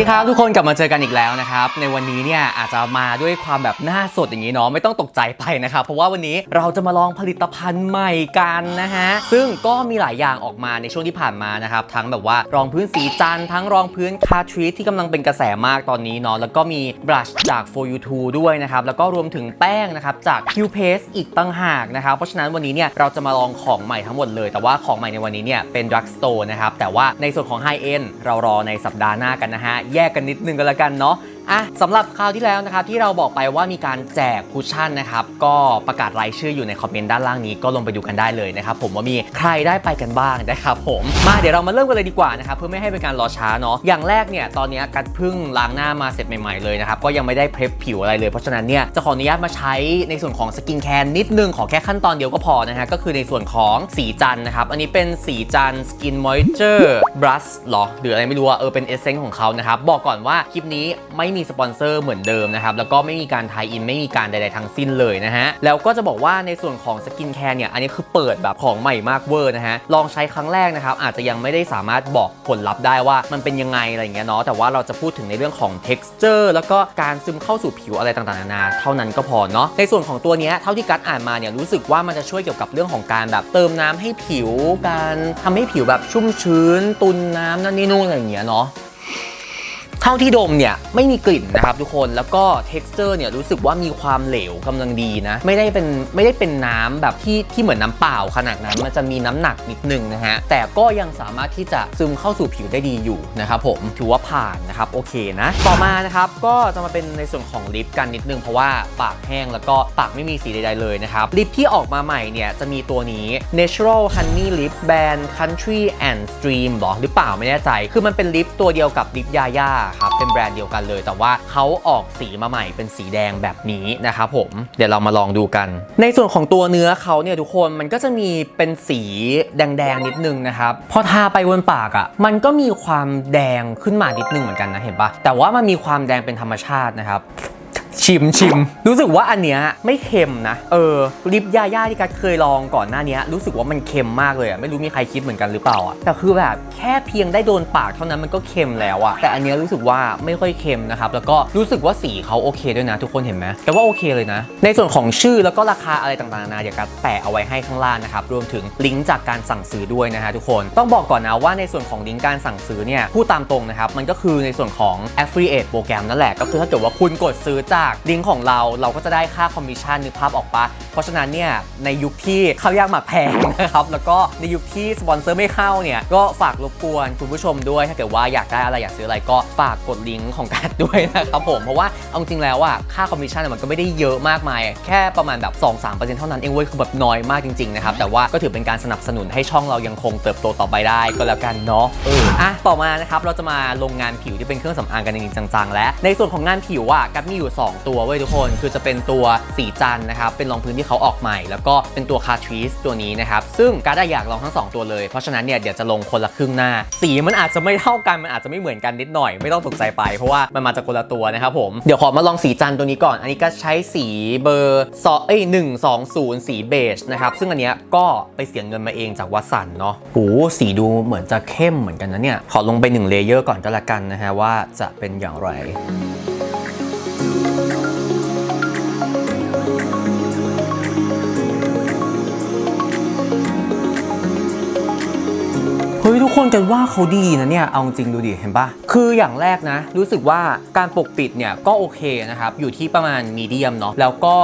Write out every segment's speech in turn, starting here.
ดีครับทุกคนกลับมาเจอกันอีกแล้วนะครับในวันนี้เนี่ยอาจจะมาด้วยความแบบหน้าสดอย่างนี้เนาะไม่ต้องตกใจไปนะครับเพราะว่าวันนี้เราจะมาลองผลิตภัณฑ์ใหม่กันนะฮะซึ่งก็มีหลายอย่างออกมาในช่วงที่ผ่านมานะครับทั้งแบบว่ารองพื้นสีจันทั้งรองพื้นคาทรีที่กำลังเป็นกระแสมากตอนนี้เนาะแล้วก็มีบลัชจาก for you t o ด้วยนะครับแล้วก็รวมถึงแป้งนะครับจาก Q Paste อีกตั้งหากนะครับเพราะฉะนั้นวันนี้เนี่ยเราจะมาลองของใหม่ทั้งหมดเลย แต่ว่าของใหม่ในวันนี้เนี่ยเป็น drug store นะครับแต่ว่าในส่วนของ high end เรารอในสัปดาห์หน้ากันนะฮะแยกกันนิดนึงก็แล้วกันเนาะ อะสำหรับคราวที่แล้วนะครับที่เราบอกไปว่ามีการแจกคุชชั่นนะครับก็ประกาศรายชื่ออยู่ในคอมเมนต์ด้านล่างนี้ก็ลงไปดูกันได้เลยนะครับผมว่ามีใครได้ไปกันบ้างนะครับผมมาเดี๋ยวเรามาเริ่มกันเลยดีกว่านะครับเพื่อไม่ให้เป็นการรอช้าเนาะอย่างแรกเนี่ยตอนนี้กัดพึ่งล้างหน้ามาเสร็จใหม่ๆเลยนะครับก็ยังไม่ได้เพลฟผิวอะไรเลยเพราะฉะนั้นเนี่ยจะขออนุญาตมาใช้ในส่วนของสกินแคร์นิดนึงขอแค่ขั้นตอนเดียวก็พอนะฮะก็คือในส่วนของสีจันนะครับอันนี้เป็นสีจันสกินมอยเจอร์บลัชหรอหรืออะไรไม่รู้อะเออเป็นเอเซนต์ของเขานะครับบอกก่อนว่าคลิปนี้ไม่มีีสปอนเซอร์เหมือนเดิมนะครับ แล้วก็ไม่มีการไทยอิน ไม่มีการใดๆทั้งสิ้นเลยนะฮะ แล้วก็จะบอกว่าในส่วนของสกินแคร์เนี่ย อันนี้คือเปิดแบบของใหม่มากเวอร์นะฮะ ลองใช้ครั้งแรกนะครับ อาจจะยังไม่ได้สามารถบอกผลลัพธ์ได้ว่ามันเป็นยังไงอะไรอย่างเงี้ยเนาะ แต่ว่าเราจะพูดถึงในเรื่องของ texture แล้วก็การซึมเข้าสู่ผิวอะไรต่างๆนานาเท่านั้นก็พอเนาะ ในส่วนของตัวเนี้ยเท่าที่กัดอ่านมาเนี่ยรู้สึกว่ามันจะช่วยเกี่ยวกับเรื่องของการแบบเติมน้ำให้ผิว การทำให้ผิวแบบชุ่มชื้น ตุนน้ำนั่นนี่นู่นอะไรอย่างเงี้ยเนาะ เท่าที่ดมเนี่ยไม่มีกลิ่นนะครับทุกคนแล้วก็ texture เนี่ยรู้สึกว่ามีความเหลวกำลังดีนะ ไม่ได้เป็นไม่ได้เป็นน้ำแบบที่ที่เหมือนน้ำเปล่าขนาดนั้นมันจะมีน้ำหนักนิดนึงนะฮะแต่ก็ยังสามารถที่จะซึมเข้าสู่ผิวได้ดีอยู่นะครับผมถือว่าผ่านนะครับโอเคนะต่อมานะครับก็จะมาเป็นในส่วนของลิปกันนิดนึง เพราะว่าปากแห้งแล้วก็ปากไม่มีสีใดๆเลยนะครับลิปที่ออกมาใหม่เนี่ยจะมีตัวนี้ natural honey lip band country and stream หรอหรือเปล่าไม่แน่ใจ คือมันเป็นลิปตัวเดียวกับลิปยาย่าครับ เป็นแบรนด์เดียวกันเลย แต่ว่าเขาออกสีมาใหม่เป็นสีแดงแบบนี้นะครับผม เดี๋ยวเรามาลองดูกัน ในส่วนของตัวเนื้อเขาเนี่ยทุกคนมันก็จะมีเป็นสีแดงๆนิดนึงนะครับ พอทาไปบนปากอะ่ะ มันก็มีความแดงขึ้นมานิดนึงเหมือนกันนะเห็นปะแต่ว่ามันมีความแดงเป็นธรรมชาตินะครับ ชิมชิมรู้สึกว่าอันเนี้ยไม่เค็มนะ เออลิปยาย่าที่กัดเคยลองก่อนหน้านี้รู้สึกว่ามันเค็มมากเลยอะไม่รู้มีใครคิดเหมือนกันหรือเปล่าอะแต่คือแบบแค่เพียงได้โดนปากเท่านั้นมันก็เค็มแล้วอะแต่อันเนี้ยรู้สึกว่าไม่ค่อยเค็มนะครับแล้วก็รู้สึกว่าสีเขาโอเคด้วยนะ ทุกคนเห็นไหมแต่ว่าโอเคเลยนะ ในส่วนของชื่อแล้วก็ราคาอะไรต่างๆนานาเดี๋ยวกัดแปะเอาไว้ให้ข้างล่างนะครับรวมถึงลิงก์จากการสั่งซื้อด้วยนะฮะทุกคนต้องบอกก่อนนะว่าในส่วนของลิงก์การสั่งซื้อเนี่ยพูดตามตรงนะครับมันก็คือในส่วนของ affiliate โปรแกรมนั่นแหละก็คือถ้าเกิดว่าคุณกดซื้อจากลิงก์ของเราเราก็จะได้ค่าคอมมิชชั่นนึกภาพออกปะเพราะฉะนั้นเนี่ยในยุคที่ข้าวยากหมากแพงนะครับแล้วก็ในยุคที่สปอนเซอร์ไม่เข้าเนี่ยก็ฝากรบกวนคุณผู้ชมด้วยถ้าเกิดว่าอยากได้อะไรอยากซื้ออะไรก็ฝากกดลิงก์ของการด้วยนะครับผมเพราะว่าเอาจริงแล้วอะค่าคอมมิชชั่นมันก็ไม่ได้เยอะมากมาย แค่ประมาณแบบ 2-3%เท่านั้นเองเว้ยคือแบบน้อยมากจริงๆนะครับแต่ว่าก็ถือเป็นการสนับสนุนให้ช่องเรายังคงเติบโตต่อไปได้ก็แล้วกันเนาะเอออะต่อมานะครับเราจะมาลงงานผิวที่เป็นเครื่องสำอางกันจริงๆจังๆ และในส่วนของงานผิวอะกัดมีอยู่ 2ตัวเว้ยทุกคน คือจะเป็นตัวสีจันนะครับ เป็นรองพื้นที่เขาออกใหม่ แล้วก็เป็นตัวคาทรีสตัวนี้นะครับ ซึ่งการได้อยากลองทั้ง 2 ตัวเลย เพราะฉะนั้นเนี่ยเดี๋ยวจะลงคนละครึ่งหน้า สีมันอาจจะไม่เท่ากัน มันอาจจะไม่เหมือนกันนิดหน่อย ไม่ต้องตกใจไป เพราะว่ามันมาจากคนละตัวนะครับผม เดี๋ยวขอมาลองสีจันตัวนี้ก่อน อันนี้ก็ใช้สีเบอร์สอเอ้ยหนึ่งสองศูนย์สีเบจนะครับ ซึ่งอันเนี้ยก็ไปเสียเงินมาเองจากวัสันเนาะโหสีดูเหมือนจะเข้มเหมือนกันนะเนี่ย ขอลงไปหนึ่งเลเยอร์ก่อนก็แล้วกันนะฮะว่าจะเป็นอย่างไร คนกันว่าเขาดีนะเนี่ย เอาจริงดูดิ เห็นปะคืออย่างแรกนะ รู้สึกว่าการปกปิดเนี่ยก็โอเคนะครับ อยู่ที่ประมาณมีเดียมเนาะแล้วก็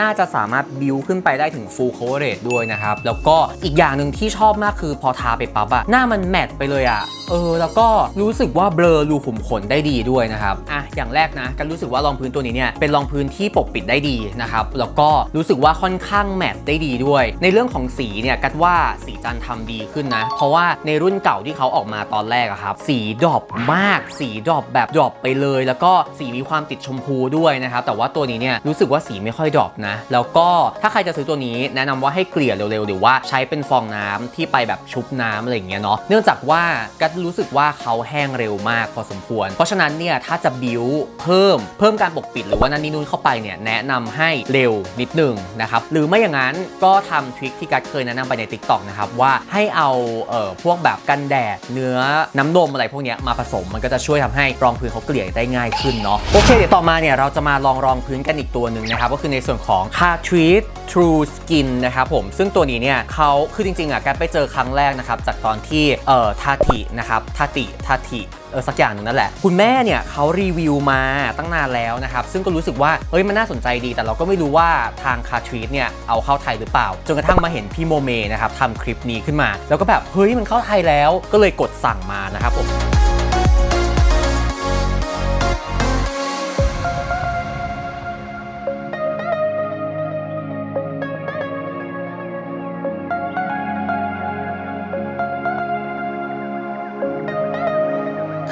น่าจะสามารถบิวขึ้นไปได้ถึง full coverage ด้วยนะครับ แล้วก็อีกอย่างหนึ่งที่ชอบมากคือพอทาไปปั๊บอะหน้ามันแมตไปเลยอะเออ แล้วก็รู้สึกว่าเบลอรูขุมขนได้ดีด้วยนะครับอะอย่างแรกนะกันรู้สึกว่ารองพื้นตัวนี้เนี่ยเป็นรองพื้นที่ปกปิดได้ดีนะครับแล้วก็รู้สึกว่าค่อนข้างแมตได้ดีด้วย ในเรื่องของสีเนี่ยกัดว่าสีจันทร์ทำดีขึ้นนะ เพราะว่าในรุ่นเก่าที่เขาออกมาตอนแรกอะครับ สีดรอปมากสีดรอปแบบดรอปไปเลย แล้วก็สีมีความติดชมพูด้วยนะครับแต่ว่าตัวนี้เนี่ยรู้สึกว่าสีไม่ค่อยดรอปนะ แล้วก็ถ้าใครจะซื้อตัวนี้แนะนำว่าให้เกลี่ยเร็วๆ หรือว่าใช้เป็นฟองน้ำที่ไปแบบชุบน้ำอะไรอย่างเงี้ยเนาะเนื่องจากว่ากัดรู้สึกว่าเขาแห้งเร็วมากพอสมควร เพราะฉะนั้นเนี่ยถ้าจะบิวเพิ่มเพิ่มการปกปิดหรือว่านั่นนี่นู่นเข้าไปเนี่ยแนะนำให้เร็วนิดหนึ่งนะครับหรือไม่อย่างนั้นก็ทำทริคที่กัดเคยแนะนำไปใน TikTok นะครับว่าให้เอาเอ่อพวกแบบกันแดดเนื้อน้ำนมอะไรพวกเนี้ยมาผสมมันก็จะช่วยทำให้รองพื้นเขาเกลี่ยได้ง่ายขึ้นเนาะโอเคเดี๋ยวต่อมาเนี่ยเราจะมาลองรองพื้นกันอีกตัวหนึ่งนะครับก็คือในส่วนของ Catrice True Skin นะครับผมซึ่งตัวนี้เนี่ยเขาคือจริงๆอะแกไปเจอครั้งแรกนะครับจากตอนที่เอ่อทาตินะครับทาติทาติเออสักอย่างหนึ่งนั่นแหละ คุณแม่เนี่ยเขารีวิวมาตั้งนานแล้วนะครับ ซึ่งก็รู้สึกว่า เฮ้ยมันน่าสนใจดี แต่เราก็ไม่รู้ว่าทางคาทรีสเนี่ย เอาเข้าไทยหรือเปล่า จนกระทั่งมาเห็นพี่โมเมนะครับทำคลิปนี้ขึ้นมา แล้วก็แบบ เฮ้ยมันเข้าไทยแล้วก็เลยกดสั่งมานะครับผม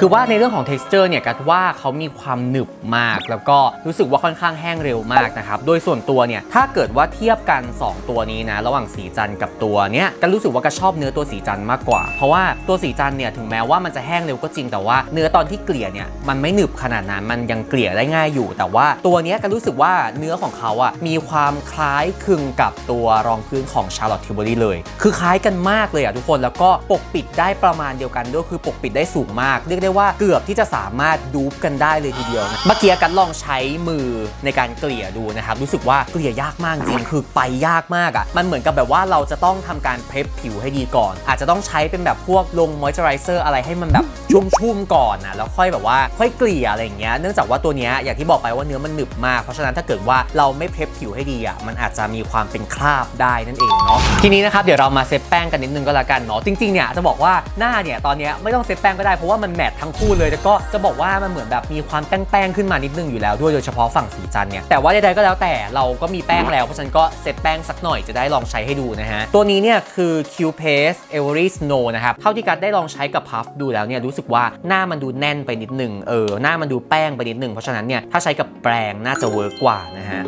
คือว่าในเรื่องของ texture เนี่ยกัดว่าเขามีความหนึบมาก แล้วก็รู้สึกว่าค่อนข้างแห้งเร็วมากนะครับ โดยส่วนตัวเนี่ยถ้าเกิดว่าเทียบกัน 2 ตัวนี้นะ ระหว่างสีจันทร์กับตัวเนี้ยกัรู้สึกว่าก็ชอบเนื้อตัวสีจันทร์มากกว่า เพราะว่าตัวสีจันทร์เนี่ยถึงแม้ว่ามันจะแห้งเร็วก็จริงแต่ว่าเนื้อตอนที่เกลี่ยเนี่ยมันไม่หนึบขนาดนั้นมันยังเกลี่ยได้ง่ายอยู่ แต่ว่าตัวเนี้ยกัรู้สึกว่าเนื้อของเขาอะมีความคล้ายคลึงกับตัวรองพื้นของ Charlotte Tilbury เลย คือคล้ายกันมากเลยอะทุกคนแล้วก็ปกปิดได้ประมาณเดียวกันด้วยคือปกปิดได้สูงมากเรียกได้ว่าเกือบที่จะสามารถดูปกันได้เลยทีเดียวนะเมื่อกี้กันลองใช้มือในการเกลี่ยดูนะครับ รู้สึกว่าเกลี่ยยากมากจริงคือไปยากมากอะ่ะ มันเหมือนกับแบบว่าเราจะต้องทำการเพรสผิวให้ดีก่อน อาจจะต้องใช้เป็นแบบพวกลงมอยเจอไรเซอร์อะไรให้มันแบบชุ่มๆก่อนนะแล้วค่อยแบบว่าค่อยเกลี่ยอะไรอย่างเงี้ยเนื่องจากว่าตัวเนี้ยอย่างที่บอกไปว่าเนื้อมันหนึบมาก เพราะฉะนั้นถ้าเกิดว่าเราไม่เพรสผิวให้ดีอะ่ะมันอาจจะมีความเป็นคราบได้นั่นเองเนาะทีนี้นะครับเดี๋ยวเรามาเซตแป้งกันนิดนึงก็แล้วกันเนาะจริงๆเนี่ยจะบอกว่าหน้าเนี่ยตอนเนี้ยไม่ต้องเซตแป้งก็ได้เพราะว่ามันแมททั้งคู่เลยแต่ก็จะบอกว่ามันเหมือนแบบมีความแป้งๆขึ้นมานิดนึงอยู่แล้วด้วยโดยเฉพาะฝั่งสีจันเนี่ยแต่ว่าใดๆก็แล้วแต่เราก็มีแป้งแล้วเพราะฉะนั้นก็เซตแป้งสักหน่อยจะได้ลองใช้ให้ดูนะฮะตัวนี้เนี่ยคือ Q Paste Every Snow นะครับเท่าที่กัดได้ลองใช้กับพัฟดูแล้วเนี่ยรู้สึกว่าหน้ามันดูแน่นไปนิดนึงเออหน้ามันดูแป้งไปนิดนึงเพราะฉะนั้นเนี่ยถ้าใช้กับแปรงน่าจะเวิร์กกว่านะฮะ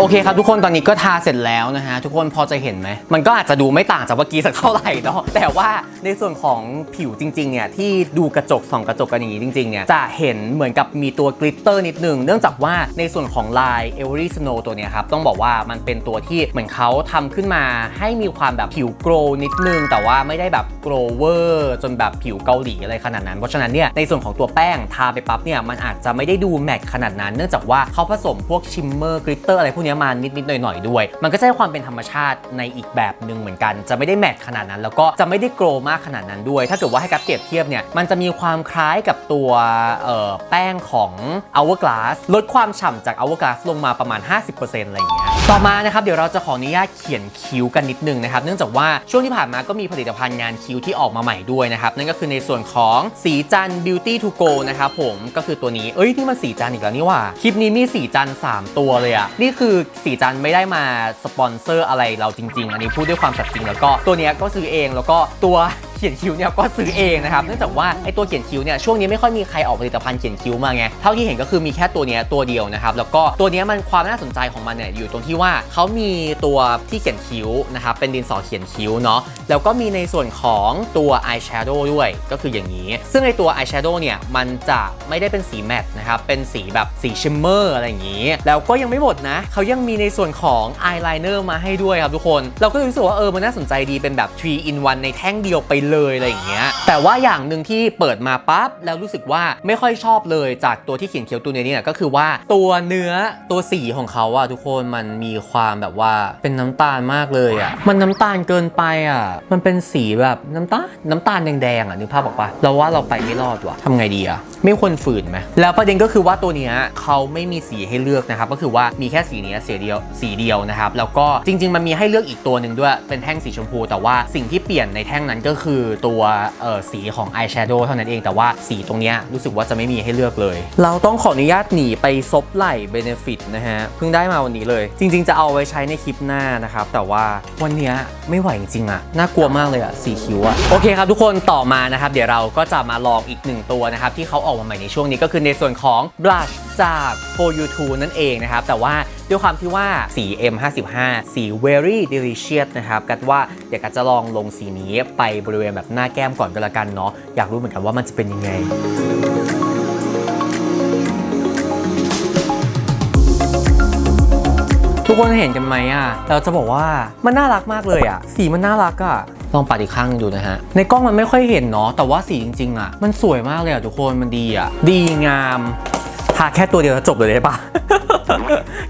โอเคครับทุกคนตอนนี้ก็ทาเสร็จแล้วนะฮะทุกคนพอจะเห็นไหมมันก็อาจจะดูไม่ต่างจากเมื่อกี้สักเท่าไหร่เนาะแต่ว่าในส่วนของผิวจริงๆเนี่ยที่ดูกระจกส่องกระจกกันอย่างนี้จริงๆเนี่ยจะเห็นเหมือนกับมีตัวกลิตเตอร์นิดนึง เนื่องจากว่าในส่วนของลาย Every Snow ตัวเนี้ยครับต้องบอกว่ามันเป็นตัวที่เหมือนเขาทำขึ้นมาให้มีความแบบผิวโกลว์นิดนึง แต่ว่าไม่ได้แบบโกลเวอร์จนแบบผิวเกาหลีอะไรขนาดนั้น เพราะฉะนั้นเนี่ยในส่วนของตัวแป้งทาไปปั๊บเนี่ยมันอาจจะไม่ได้ดูแมทขนาดนั้น เนื่องจากว่าเขาผสมพวกชิมเมอร์กลิตเตอร์อะไรพวกเนี้มานิดๆหน่อยๆด้วย มันก็จะให้ความเป็นธรรมชาติในอีกแบบหนึ่งเหมือนกัน จะไม่ได้แมทขนาดนั้น แล้วก็จะไม่ได้โกลมากขนาดนั้นด้วย ถ้าเกิดว่าให้กับเปรียบเทียบเนี่ยมันจะมีความคล้ายกับตัวแป้งของ Hourglass ลดความฉ่ำจาก Hourglass ลงมาประมาณ 50%อะไรอย่างเงี้ยต่อมานะครับเดี๋ยวเราจะขออนุญาตเขียนคิ้วกันนิดนึงนะครับเนื่องจากว่าช่วงที่ผ่านมาก็มีผลิตภัณฑ์งานคิ้วที่ออกมาใหม่ด้วยนะครับนั่นก็คือในส่วนของสีจัน Beauty to go นะครับผมก็คือตัวนี้เอ้ยนี่มันสีจันอีกแล้วนี่ว่าคลิปนี้มีสีจัน 3 ตัวเลยอะนี่คือสีจันไม่ได้มาสปอนเซอร์อะไรเราจริง ๆ อันนี้พูดด้วยความสัตย์จริง แล้วก็ตัวเนี้ยก็ซื้อเองแล้วก็ตัว ขียนคิ้วเนี่ยก็ซื้อเองนะครับเนื่องจากว่าไอ้ตัวเขียนคิ้วเนี่ยช่วงนี้ไม่ค่อยมีใครออกผลิตภัณฑ์เขียนคิ้วมาไงเท่าที่เห็นก็คือมีแค่ตัวนี้ตัวเดียวนะครับแล้วก็ตัวนี้มันความน่าสนใจของมันเนี่ยอยู่ตรงที่ว่าเขามีตัวที่เขียนคิ้วนะครับเป็นดินสอเขียนคิ้วเนาะแล้วก็มีในส่วนของตัวอายแชโดว์ด้วยก็คืออย่างนี้ ซึ่งในตัวอายแชโดว์เนี่ยมันจะไม่ได้เป็นสีแมตต์นะครับเป็นสีแบบสีชิมเมอร์อะไรอย่างนี้ แล้วก็ยังไม่หมดนะเขายังมีในส่วนของอายไลเนอร์มาให้ด้วยครับทุกคน เราก็รู้สึกว่าเออมันน่าสนใจดีเป็นแบบ3 in 1ในแท่งเดียวไปเลยอะไรอย่างเงี้ยแต่ว่าอย่างหนึ่งที่เปิดมาปั๊บแล้วรู้สึกว่าไม่ค่อยชอบเลยจากตัวที่เขียนเคียวตัวนี้เนี่ยก็คือว่าตัวเนื้อตัวสีของเขาอะทุกคนมันมีความแบบว่าเป็นน้ำตาลมากเลยอะมันน้ำตาลเกินไปอะมันเป็นสีแบบน้ำตาลน้ำตาลแดงๆอะนึกภาพออกปะเราว่าเราไปไม่รอดว่ะทำไงดีอะ ไม่ควรฝืนไหมแล้วประเด็นก็คือว่าตัวเนี้ยเขาไม่มีสีให้เลือกนะครับ ก็คือว่ามีแค่สีเนี้ยสีเดียวสีเดียวนะครับ แล้วก็จริง ๆ มันมีให้เลือกอีกตัวหนึ่งด้วยเป็นแท่งสีชมพู แต่ว่าสิ่งที่เปลี่ยนในแท่งนั้นก็คือตัวเอ่อสีของอายแชโดว์เท่านั้นเองแต่ว่าสีตรงเนี้ยรู้สึกว่าจะไม่มีให้เลือกเลย เราต้องขออนุญาตหนีไปซบไหล่เบเนฟิตนะฮะเพิ่งได้มาวันนี้เลย จริง ๆ จะเอาไว้ใช้ในคลิปหน้านะครับแต่ว่าวันเนี้ยไม่ไหวจริงๆอะน่ากลัวมากเลยอะสีคิ้วอะโอเคครับทุกคนต่อมานะครับเดี๋ยวเราก็จะมาลองอีกหนึ่งตัวนะครับที่เขาอออกมาใหม่ในช่วงนี้ก็คือในส่วนของ blush จาก for you t o นั่นเองนะครับ แต่ว่าด้วยความที่ว่าสี M55 สี very delicious นะครับกัดว่าอยากจะลองลงสีนี้ไปบริเวณแบบหน้าแก้มก่อนก็แล้วกันเนาะอยากรู้เหมือนกันว่ามันจะเป็นยังไงทุกคนเห็นกันไหมอะ เราจะบอกว่ามันน่ารักมากเลยอะ สีมันน่ารักอะ ลองปัดอีกข้างหนึงดูนะฮะ ในกล้องมันไม่ค่อยเห็นเนาะแต่ว่าสีจริงๆอะมันสวยมากเลยอะทุกคนมันดีอะดีงามทาแค่ตัวเดียวแล้วจบเลยได้ปะ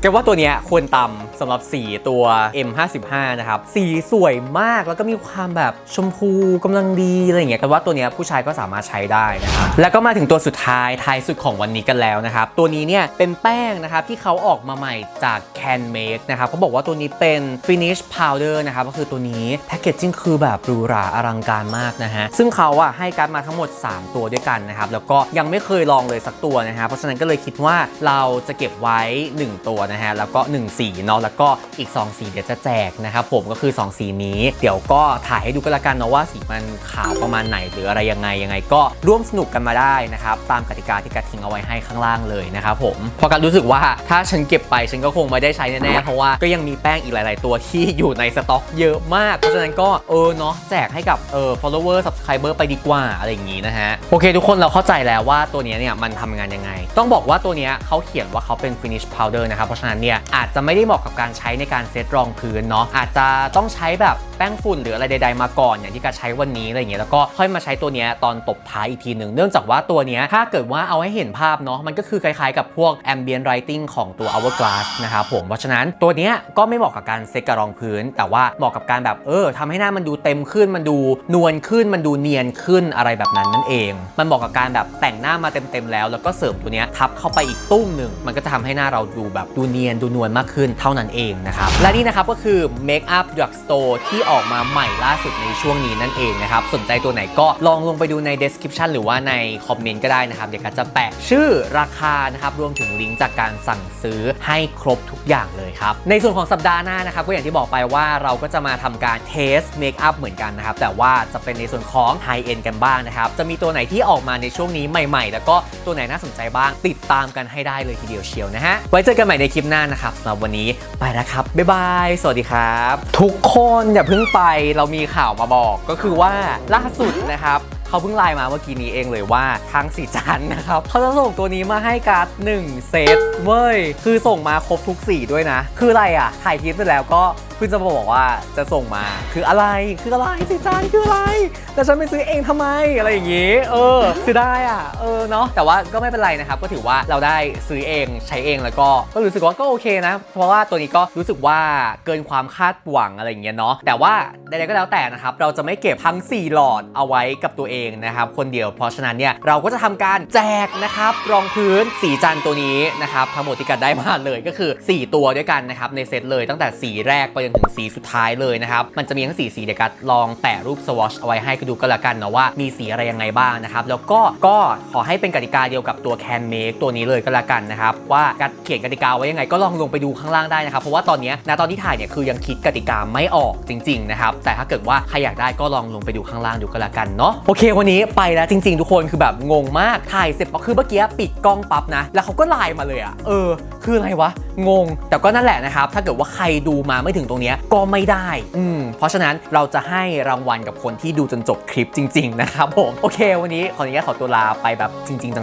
แกว่าตัวเนี้ยควรตำสำหรับสีตัว M55 นะครับ สีสวยมากแล้วก็มีความแบบชมพูกำลังดีอะไรอย่างเงี้ยแต่ว่าตัวเนี้ยผู้ชายก็สามารถใช้ได้นะครับแล้วก็มาถึงตัวสุดท้ายท้ายสุดของวันนี้กันแล้วนะครับ ตัวนี้เนี่ยเป็นแป้งนะครับที่เขาออกมาใหม่จาก Can Make นะครับเขาบอกว่าตัวนี้เป็น Finish Powder นะครับก็คือตัวนี้แพคเกจจิ้งคือแบบหรูหราอลังการมากนะฮะซึ่งเขาอะให้การมาทั้งหมด 3 ตัวด้วยกันนะครับแล้วก็ยังไม่เคยลองเลยสักตัวนะฮะเพราะฉะนั้นก็เลยคิดว่าเราจะเก็บไว้1 ตัวนะฮะแล้วก็ 1 สีเนาะแล้วก็อีก 2 สีเดี๋ยวจะแจกนะครับผมก็คือ 2 สีนี้ เดี๋ยวก็ถ่ายให้ดูกันละกันเนาะว่าสีมันขาวประมาณไหนหรืออะไรยังไงยังไง ก็ร่วมสนุกกันมาได้นะครับตามกติกาที่กัดทิ้งเอาไว้ให้ข้างล่างเลยนะครับผมเพราะกัดรู้สึกว่าถ้าฉันเก็บไปฉันก็คงไม่ได้ใช้แน่ๆเพราะว่าก็ยังมีแป้งอีกหลาย ๆ ตัวที่อยู่ในสต็อกเยอะมาก เพราะฉะนั้นก็เออเนาะแจกให้กับเออ follower subscriber ไปดีกว่าอะไรอย่างงี้นะฮะโอเค ทุกคนเราเข้าใจแล้วว่าตัวเนี้ยเนี่ยมันทำงานยังไง ต้องบอกว่าตัวนี้เขาเขียนว่าเขาเป็น finish powder นะครับเพราะฉะนั้นเนี่ยอาจจะไม่ได้เหมาะกับการใช้ในการเซตรองพื้นเนาะอาจจะต้องใช้แบบแป้งฝุ่นหรืออะไรใด ๆ มาก่อนอย่างที่การใช้วันนี้อะไรอย่างเงี้ยแล้วก็ค่อยมาใช้ตัวเนี้ยตอนตบท้ายอีกทีหนึ่งเนื่องจากว่าตัวเนี้ยถ้าเกิดว่าเอาให้เห็นภาพเนาะมันก็คือคล้ายๆกับพวก ambient lighting ของตัว hourglass นะครับผมเพราะฉะนั้นตัวเนี้ยก็ไม่เหมาะกับการเซตกระรองพื้น แต่ว่าเหมาะกับการแบบเออทำให้หน้ามันดูเต็มขึ้นมันดูนวลขึ้นมันดูเนียนขึ้นอะไรแบบนั้นนั่นเอง มันเหมาะกับการแบบแต่งหน้ามาเต็มๆแล้ว แล้วก็เสริมตัวเนี้ยทับเข้าไปอีกตุ้มหนึ่งมันก็จะทำให้หน้าเราดูแบบดูเนียนดูนวลมากขึ้นเท่านั้นเองนะครับ และนี่นะครับก็คือ Make Up Drug Store ที่ออกมาใหม่ล่าสุดในช่วงนี้นั่นเองนะครับ สนใจตัวไหนก็ลองลงไปดูใน description หรือว่าในคอมเมนต์ก็ได้นะครับ เดี๋ยวก็จะแปะชื่อราคานะครับ รวมถึงลิงก์จากการสั่งซื้อให้ครบทุกอย่างเลยครับ ในส่วนของสัปดาห์หน้านะครับ ก็อย่างที่บอกไปว่าเราก็จะมาทำการเทสเมคอัพเหมือนกันนะครับ แต่ว่าจะเป็นในส่วนของไฮเอ็นกันบ้างนะครับ จะมีตัวไหนที่ออกมาในช่วงนี้ใหม่ ๆ แล้วก็ตัวไหนน่าสนใจบ้างติดตามกันให้ได้เลยทีเดียวเชียวนะฮะไว้เจอกันใหม่ในคลิปหน้านะครับสำหรับวันนี้ไปแล้วครับ บ๊ายบาย สวัสดีครับ ทุกคนอย่าเพิ่งไปเรามีข่าวมาบอกก็คือว่าล่าสุดนะครับเขาเพิ่งไลน์มาเมื่อกี้นี้เองเลยว่าทางสีจันนะครับเขาจะส่งตัวนี้มาให้การ์ด1เซตเว้ยคือส่งมาครบทุกสีด้วยนะ คืออะไรอะถ่ายคลิปเสร็จแล้วก็ เพิ่งจะมาบอกว่าจะส่งมาคืออะไรคืออะไรสีจันคืออะไร แต่ฉันไปซื้อเองทำไมอะไรอย่างงี้ เออซื้อได้อะเออเนาะแต่ว่าก็ไม่เป็นไรนะครับ ก็ถือว่าเราได้ซื้อเองใช้เองแล้วก็ก็รู้สึกว่าก็โอเคนะ เพราะว่าตัวนี้ก็รู้สึกว่าเกินความคาดหวังอะไรอย่างเงี้ยเนาะแต่ว่าใดๆก็แล้วแต่นะครับเราจะไม่เก็บทั้ง 4 หลอดเอาไว้กับตัวเองนะครับคนเดียวเพราะฉะนั้นเนี่ยเราก็จะทำการแจกนะครับรองพื้นสีจันตัวนี้นะครับทั้งหมดที่กัดได้มาเลยก็คือ 4 ตัวด้วยกันนะครับในเซตเลยตั้งแต่สีแรกไปจนถึงสีสุดท้ายเลยนะครับ มันจะมีทั้งสีสีเดียวกันลองแปะรูปสวอชเอาไว้ให้ก็ดูก็แล้วกันนะว่ามีสีอะไรยังไงบ้างนะครับ แล้วก็ก็ขอให้เป็นกติกาเดียวกับตัว Can Make ตัวนี้เลยก็แล้วกันนะครับ ว่าการเขียนกติกาไว้ยังไงก็ลองลงไปดูข้างล่างได้นะครับ เพราะว่าตอนนี้ยณตอนที่ถ่ายเนี่ยคือยังคิดกติกาไม่ออกจริงๆนะครับแต่ถ้าเกิดว่าใครอยากได้ก็ลองลงไปดูข้างล่างดูก็แล้วกันเนาะโอเค วันนี้ไปแล้วจริง ๆ ทุกคนคือแบบงงมากถ่ายเสร็จปั๊บคือเมื่อกี้ปิดกล้องปั๊บนะ แล้วเขาก็ไลน์มาเลยอะเออ คืออะไรวะงง แต่ก็นั่นแหละนะครับถ้าเกิดว่าใครดูมาไม่ถึงตรงเนี้ยก็ไม่ได้ อืมเพราะฉะนั้นเราจะให้รางวัลกับคนที่ดูจนจบคลิปจริง ๆ นะครับผม โอเค วันนี้ขออนุญาตขอตัวลาไปแบบจริง ๆ จั